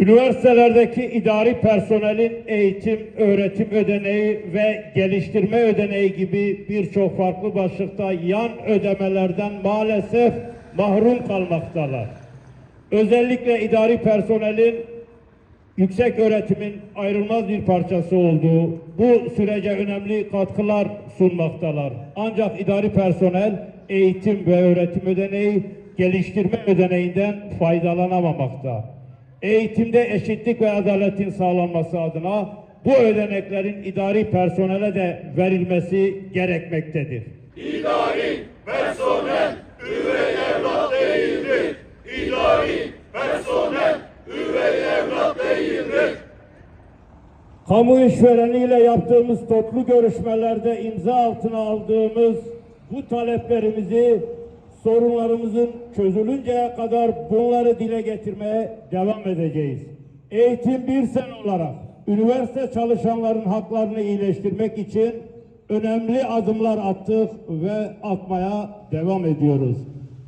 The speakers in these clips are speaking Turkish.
Üniversitelerdeki idari personelin eğitim, öğretim ödeneği ve geliştirme ödeneği gibi birçok farklı başlıkta yan ödemelerden maalesef mahrum kalmaktalar. Özellikle idari personelin yüksek öğretimin ayrılmaz bir parçası olduğu bu sürece önemli katkılar sunmaktalar. Ancak idari personel eğitim ve öğretim ödeneği, geliştirme ödeneğinden faydalanamamakta. Eğitimde eşitlik ve adaletin sağlanması adına bu ödeneklerin idari personele de verilmesi gerekmektedir. İdari personel üvey evlat değildir. İdari personel üvey evlat değildir. Kamu işvereniyle yaptığımız toplu görüşmelerde imza altına aldığımız bu taleplerimizi sorunlarımızın çözülünceye kadar bunları dile getirmeye devam edeceğiz. Eğitim bir sen olarak üniversite çalışanların haklarını iyileştirmek için önemli adımlar attık ve atmaya devam ediyoruz.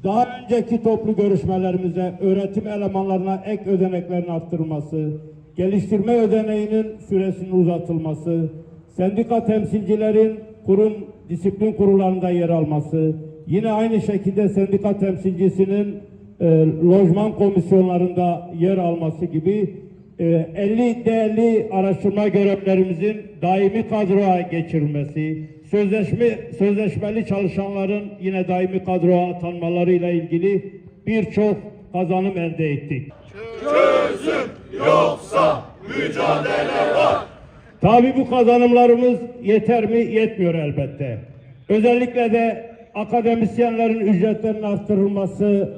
Daha önceki toplu görüşmelerimizde öğretim elemanlarına ek ödeneklerin arttırılması, geliştirme ödeneğinin süresinin uzatılması, sendika temsilcilerin kurum disiplin kurullarında yer alması, yine aynı şekilde sendika temsilcisinin e, lojman komisyonlarında yer alması gibi e, 50 değerli araştırma görevlerimizin daimi kadroya geçirilmesi, sözleşme sözleşmeli çalışanların yine daimi kadroya atanmalarıyla ilgili birçok kazanım elde ettik. Çözüm yoksa mücadele var. Tabi bu kazanımlarımız yeter mi? Yetmiyor elbette. Özellikle de akademisyenlerin ücretlerinin arttırılması,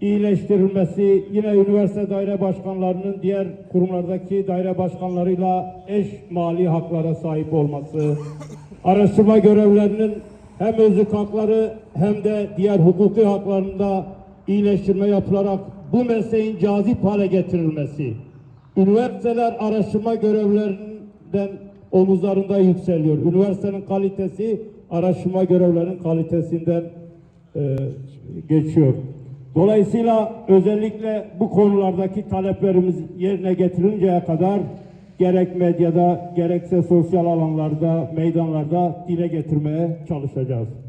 iyileştirilmesi, yine üniversite daire başkanlarının diğer kurumlardaki daire başkanlarıyla eş mali haklara sahip olması, araştırma görevlerinin hem özlük hakları hem de diğer hukuki haklarında iyileştirme yapılarak bu mesleğin cazip hale getirilmesi, üniversiteler araştırma görevlerinden omuzlarında yükseliyor. Üniversitenin kalitesi araştırma görevlerinin kalitesinden e, geçiyor. Dolayısıyla özellikle bu konulardaki taleplerimiz yerine getirinceye kadar gerek medyada gerekse sosyal alanlarda, meydanlarda dile getirmeye çalışacağız.